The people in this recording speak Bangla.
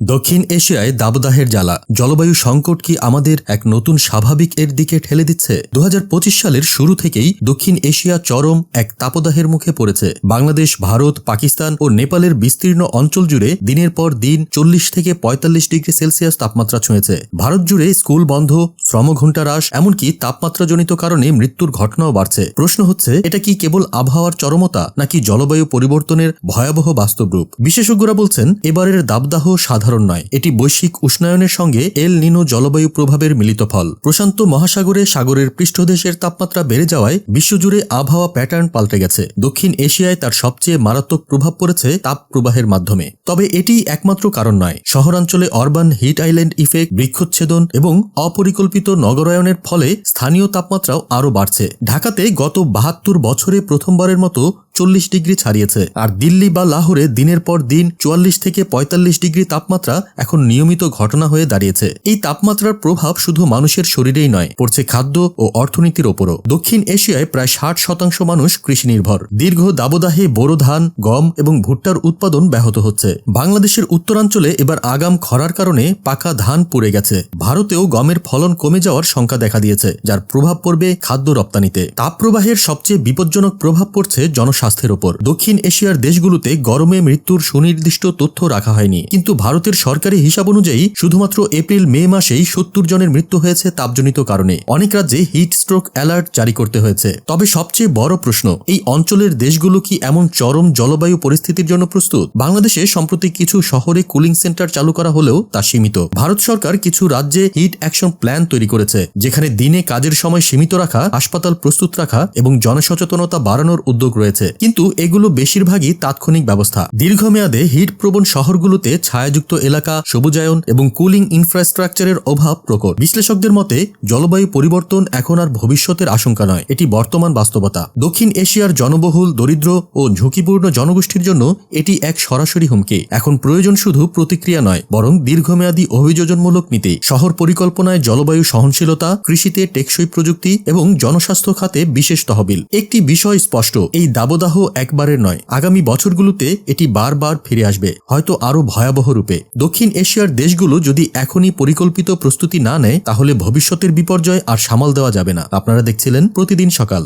দক্ষিণ এশিয়ায় দাবদাহের জ্বালা, জলবায়ু সংকট কি আমাদের এক নতুন স্বাভাবিক এর দিকে ঠেলে দিচ্ছে? দু হাজার পঁচিশ সালের শুরু থেকেই দক্ষিণ এশিয়া চরম এক তাপদাহের মুখে পড়েছে। বাংলাদেশ, ভারত, পাকিস্তান ও নেপালের বিস্তীর্ণ অঞ্চল জুড়ে দিনের পর দিন চল্লিশ থেকে পঁয়তাল্লিশ ডিগ্রি সেলসিয়াস তাপমাত্রা ছুঁয়েছে। ভারত জুড়ে স্কুল বন্ধ, শ্রমঘণ্টা হ্রাস, এমনকি তাপমাত্রাজনিত কারণে মৃত্যুর ঘটনাও বাড়ছে। প্রশ্ন হচ্ছে, এটা কি কেবল আবহাওয়ার চরমতা, নাকি জলবায়ু পরিবর্তনের ভয়াবহ বাস্তব রূপ? বিশেষজ্ঞরা বলছেন, এবারের দাবদাহ সাধারণ নয়, এটি বৈশ্বিক উষ্ণায়নের সঙ্গে এল নিনো জলবায়ু প্রভাবের মিলিত ফল। প্রশান্ত মহাসাগরে সাগরের পৃষ্ঠদেশের তাপমাত্রা বেড়ে যাওয়ায় বিশ্বজুড়ে আবহাওয়া প্যাটার্ন পাল্টে গেছে। দক্ষিণ এশিয়ায় তার সবচেয়ে মারাত্মক প্রভাব পড়েছে তাপ প্রবাহের মাধ্যমে। তবে এটি একমাত্র কারণ নয়, শহরাঞ্চলে অরবান হিট আইল্যান্ড ইফেক্ট, বৃক্ষচ্ছেদন এবং অপরিকল্পিত নগরায়নের ফলে স্থানীয় তাপমাত্রাও আরও বাড়ছে। ঢাকাতে গত বাহাত্তর বছরে প্রথমবারের মতো চল্লিশ ডিগ্রি ছাড়িয়েছে। আর দিল্লি বা লাহোরে দিনের পর দিন চুয়াল্লিশ থেকে পঁয়তাল্লিশ ডিগ্রি তাপমাত্রা এখন নিয়মিত ঘটনা হয়ে দাঁড়িয়েছে। এই তাপমাত্রার প্রভাব শুধু মানুষের শরীরেই নয়, পড়ছে খাদ্য ও অর্থনীতির ওপরও। দক্ষিণ এশিয়ায় প্রায় ষাট শতাংশ মানুষ কৃষি নির্ভর দীর্ঘ দাবদাহে বোরো ধান, গম এবং ভুট্টার উৎপাদন ব্যাহত হচ্ছে। বাংলাদেশের উত্তরাঞ্চলে এবার আগাম খরার কারণে পাকা ধান পুড়ে গেছে। ভারতেও গমের ফলন কমে যাওয়ার শঙ্কা দেখা দিয়েছে, যার প্রভাব পড়বে খাদ্য রপ্তানিতে। তাপপ্রবাহের সবচেয়ে বিপজ্জনক প্রভাব পড়ছে জনস্বাস্থ্যের ওপর। দক্ষিণ এশিয়ার দেশগুলোতে গরমে মৃত্যুর সুনির্দিষ্ট তথ্য রাখা হয়নি। কিন্তু ভারতের সরকারি হিসাব অনুযায়ী, শুধুমাত্র এপ্রিল, মে মাসেই সত্তর জনের মৃত্যু হয়েছে তাপজনিত কারণে। অনেক রাজ্যে হিট স্ট্রোক অ্যালার্ট জারি করতে হয়েছে। তবে সবচেয়ে বড় প্রশ্ন, এই অঞ্চলের দেশগুলো কি এমন চরম জলবায়ু পরিস্থিতির জন্য প্রস্তুত? বাংলাদেশে সম্প্রতি কিছু শহরে কুলিং সেন্টার চালু করা হলেও তা সীমিত। ভারত সরকার কিছু রাজ্যে হিট অ্যাকশন প্ল্যান তৈরি করেছে, যেখানে দিনে কাজের সময় সীমিত রাখা, হাসপাতাল প্রস্তুত রাখা এবং জনসচেতনতা বাড়ানোর উদ্যোগ রয়েছে। কিন্তু এগুলো বেশিরভাগই তাৎক্ষণিক ব্যবস্থা। দীর্ঘমেয়াদে হিট প্রবণ শহরগুলোতে ছায়াযুক্ত এলাকা, সবুজায়ন এবং কুলিং ইনফ্রাস্ট্রাকচারের অভাব প্রকট। বিশ্লেষকদের মতে, জলবায়ু পরিবর্তন এখন আর ভবিষ্যতের আশঙ্কা নয়, এটি বর্তমান বাস্তবতা। দক্ষিণ এশিয়ার জনবহুল, দরিদ্র ও ঝুঁকিপূর্ণ জনগোষ্ঠীর জন্য এটি এক সরাসরি হুমকি। এখন প্রয়োজন শুধু প্রতিক্রিয়া নয়, বরং দীর্ঘমেয়াদী অভিযোজনমূলক নীতি। শহর পরিকল্পনায় জলবায়ু সহনশীলতা, কৃষিতে টেকসই প্রযুক্তি এবং জনস্বাস্থ্য খাতে বিশেষ তহবিল। একটি বিষয় স্পষ্ট, এই দাবদাহ একবারের নয়। আগামী বছরগুলোতে এটি বারবার ফিরে আসবে, হয়তো আরও ভয়াবহ রূপে। দক্ষিণ এশিয়ার দেশগুলো যদি এখনই পরিকল্পিত প্রস্তুতি না নেয়, তাহলে ভবিষ্যতের বিপর্যয় আর সামাল দেওয়া যাবে না। আপনারা দেখছিলেন প্রতিদিন সকাল।